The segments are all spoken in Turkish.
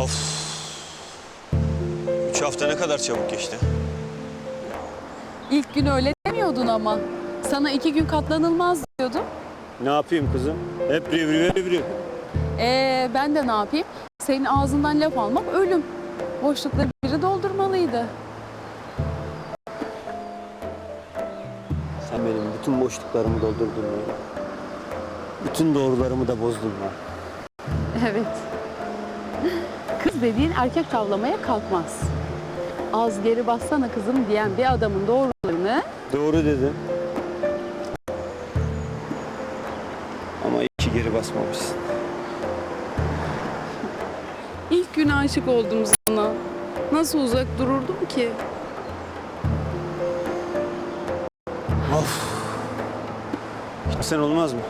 Of. Üç hafta ne kadar çabuk geçti. İlk gün öyle demiyordun ama. Sana iki gün katlanılmaz diyordum. Ne yapayım kızım? Hep rivri rivri. Ee, ben de ne yapayım? Senin ağzından laf almak ölüm. Boşlukları biri doldurmalıydı. Sen benim bütün boşluklarımı doldurdun ya. Bütün doğrularımı da bozdun ya. Evet. Kız dediğin erkek tavlamaya kalkmaz. Az geri bassana kızım diyen bir adamın doğrularını Doğru dedin. Ama iki geri basmamışsın. ilk gün aşık oldum sana. Nasıl uzak dururdum ki? Of. Gitsen olmaz mı?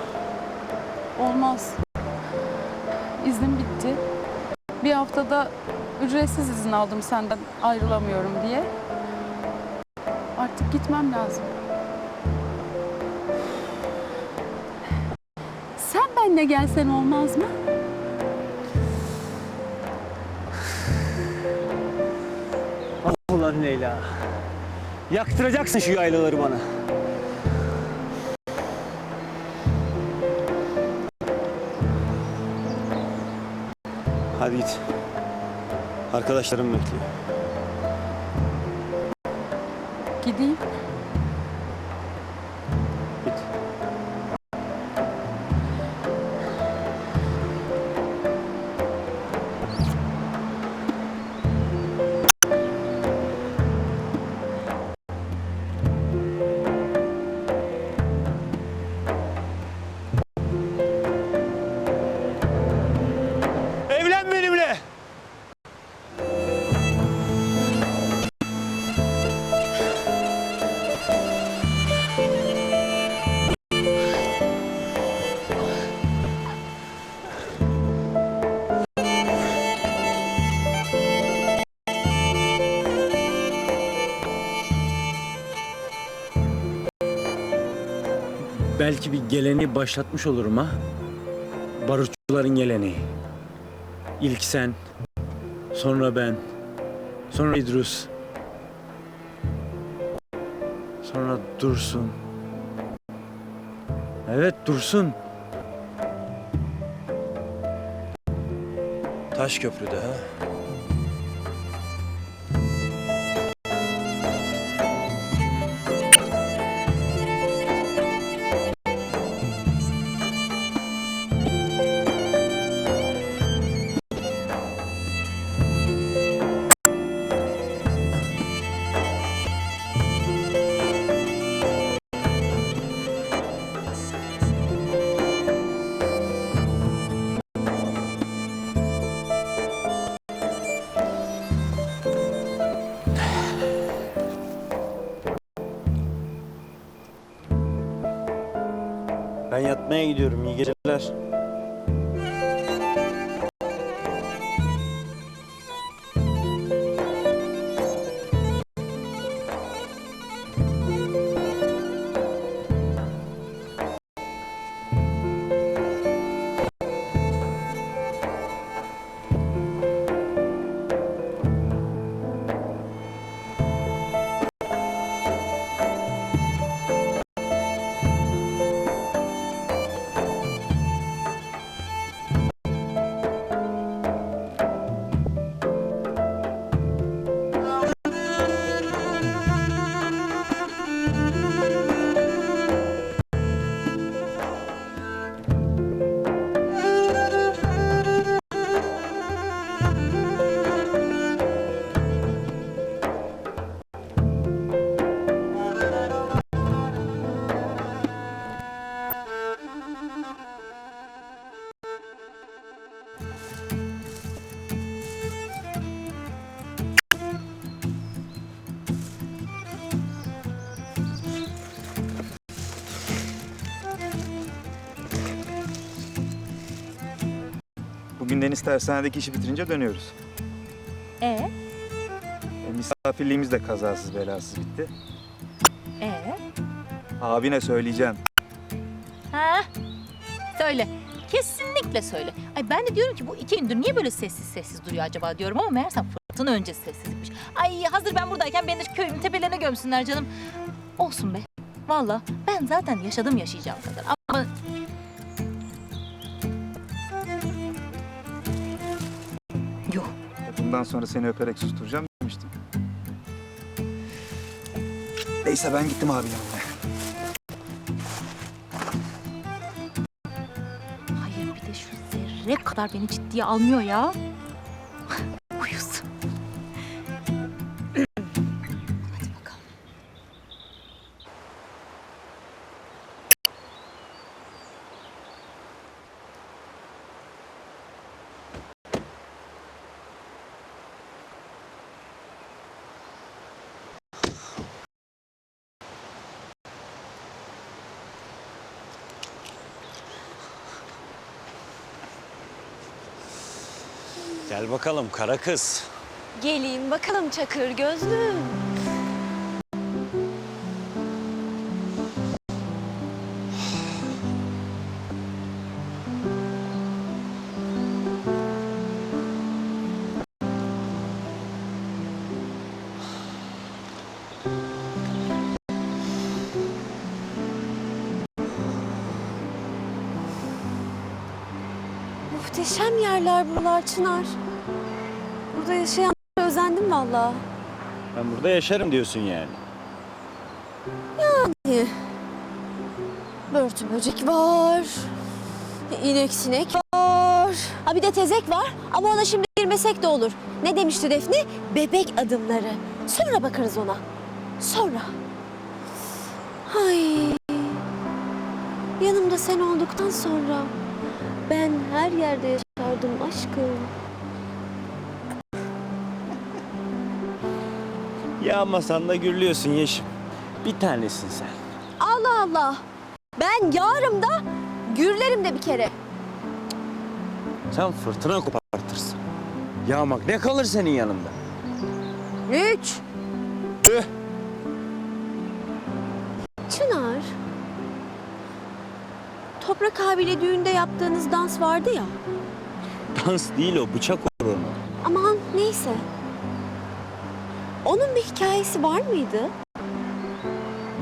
Olmaz. Bir haftada ücretsiz izin aldım senden ayrılamıyorum diye. Artık gitmem lazım. Sen benimle gelsen olmaz mı? Ulan Leyla. Yaktıracaksın şu yaylaları bana. Hadi git. Arkadaşlarım bekliyor. Gideyim. Belki bir geleneği başlatmış olurum ha. Barutçuların geleneği. İlk sen, sonra ben, sonra İdrus, sonra Dursun. Evet Dursun. Taş köprüde ha. Ben yatmaya gidiyorum. İyi geceler. Bugün Deniz tersanedeki işi bitirince dönüyoruz. E E, misafirliğimiz de kazasız belasız bitti. e Abine söyleyeceğim. ha söyle. Kesinlikle söyle. Ay ben de diyorum ki bu iki gündür niye böyle sessiz sessiz duruyor acaba diyorum ama meğersem fırtına öncesi sessizlikmiş. Ay hazır ben buradayken beni de köyümün tepelerine gömsünler canım. Olsun be. Vallahi ben zaten yaşadım yaşayacağım kadar ama... Bundan sonra seni öperek susturacağım demiştim. Neyse ben gittim abi yanına. Hayır bir de şu zerre kadar beni ciddiye almıyor ya. Gel bakalım kara kız. Geleyim bakalım çakır gözlüm. Muhteşem yerler buralar Çınar. Burada yaşayanlara özendim vallahi. Ben burada yaşarım diyorsun yani. Börtü böcek var. İnek sinek var. Ha bir de tezek var ama ona şimdi girmesek de olur. Ne demişti Defne? Bebek adımları. Sonra bakarız ona. Sonra. Ay. Yanımda sen olduktan sonra ben her yerde yaşardım aşkım. Yağmasan da gürlüyorsun Yeşim. Bir tanesin sen. Allah Allah. Ben yarım da gürlerim de bir kere. Sen fırtına kopartırsın. Yağmak ne kalır senin yanında? Üç. Toprak abiyle düğünde yaptığınız dans vardı ya. Dans değil o bıçak orunu. Aman neyse. Onun bir hikayesi var mıydı?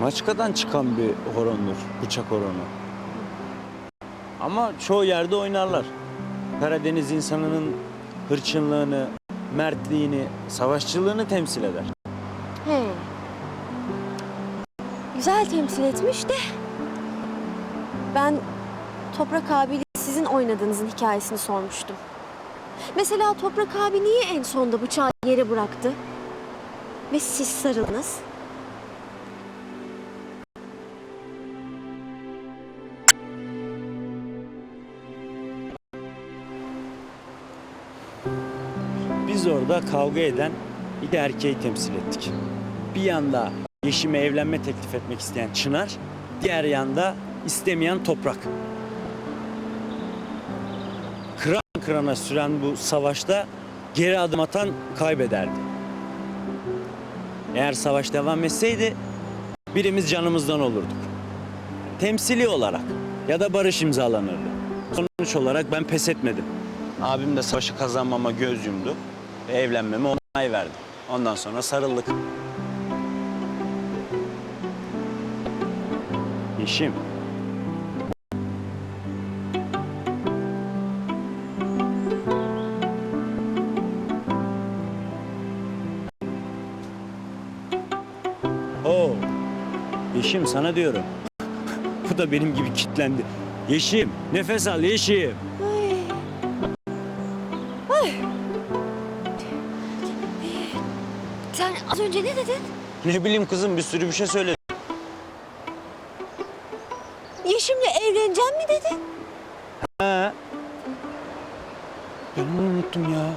Maçkadan çıkan bir horondur bıçak horonu. Ama çoğu yerde oynarlar. Karadeniz insanının hırçınlığını, mertliğini, savaşçılığını temsil eder. He. Güzel temsil etmiş de. Ben Toprak abiyle sizin oynadığınızın hikayesini sormuştum. Mesela Toprak abi niye en sonda bıçağı yere bıraktı? Ve siz sarıldınız? Biz orada kavga eden iki erkeği temsil ettik. Bir yanda Yeşim'e evlenme teklif etmek isteyen Çınar, diğer yanda istemeyen Toprak. Kırana süren bu savaşta geri adım atan kaybederdi. Eğer savaş devam etseydi birimiz canımızdan olurduk. Temsili olarak ya da barış imzalanırdı. Sonuç olarak ben pes etmedim. Abim de savaşı kazanmama göz yumdu ve evlenmeme onay verdi. Ondan sonra sarıldık. Yeşim. Yeşim sana diyorum. Bu da benim gibi kitlendi. Yeşim, nefes al Yeşim. Sen az önce ne dedin? Ne bileyim kızım bir sürü bir şey söyledi. Yeşim'le evleneceğim mi dedin? Ha. Ben onu unuttum ya.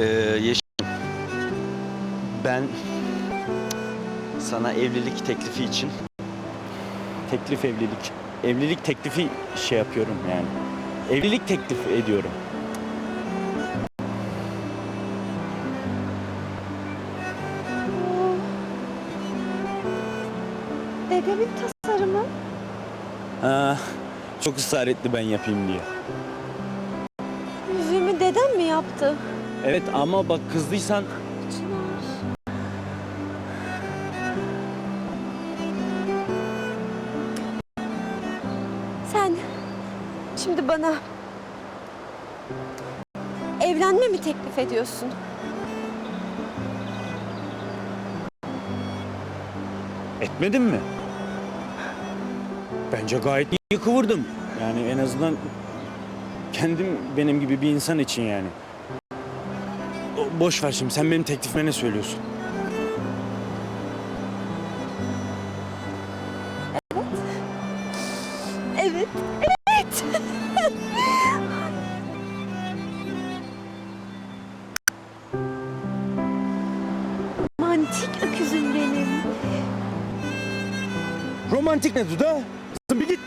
Ee, Yeşim, ben sana evlilik teklifi için teklif evlilik evlilik teklifi şey yapıyorum yani. Evlilik teklif ediyorum. Dedemin tasarımı. Ha, çok ısrar etti ben yapayım diye. Yüzüğümü dedem mi yaptı? Evet ama bak kızdıysan. Sen şimdi bana evlenme mi teklif ediyorsun? etmedin mi? Bence gayet iyi kıvırdım. Yani en azından kendim benim gibi bir insan için yani. Boş ver şimdi sen benim teklifime ne söylüyorsun? Evet, evet. Romantik öküzüm benim. Romantik ne Duda? Kızım bir git.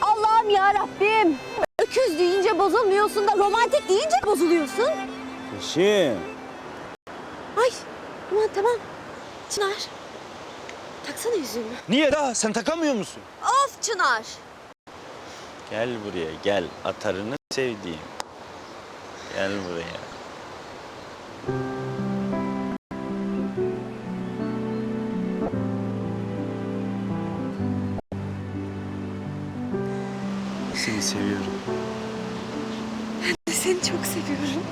Allah'ım ya Rabbim. Öküz deyince bozulmuyorsun da romantik deyince bozuluyorsun. Eşim. Ay aman tamam. Çınar. Taksana yüzüğümü. Niye daha? Sen takamıyor musun? Of Çınar. Gel buraya gel. Atarını sevdiğim. Gel buraya. Seni seviyorum. Seni çok seviyorum.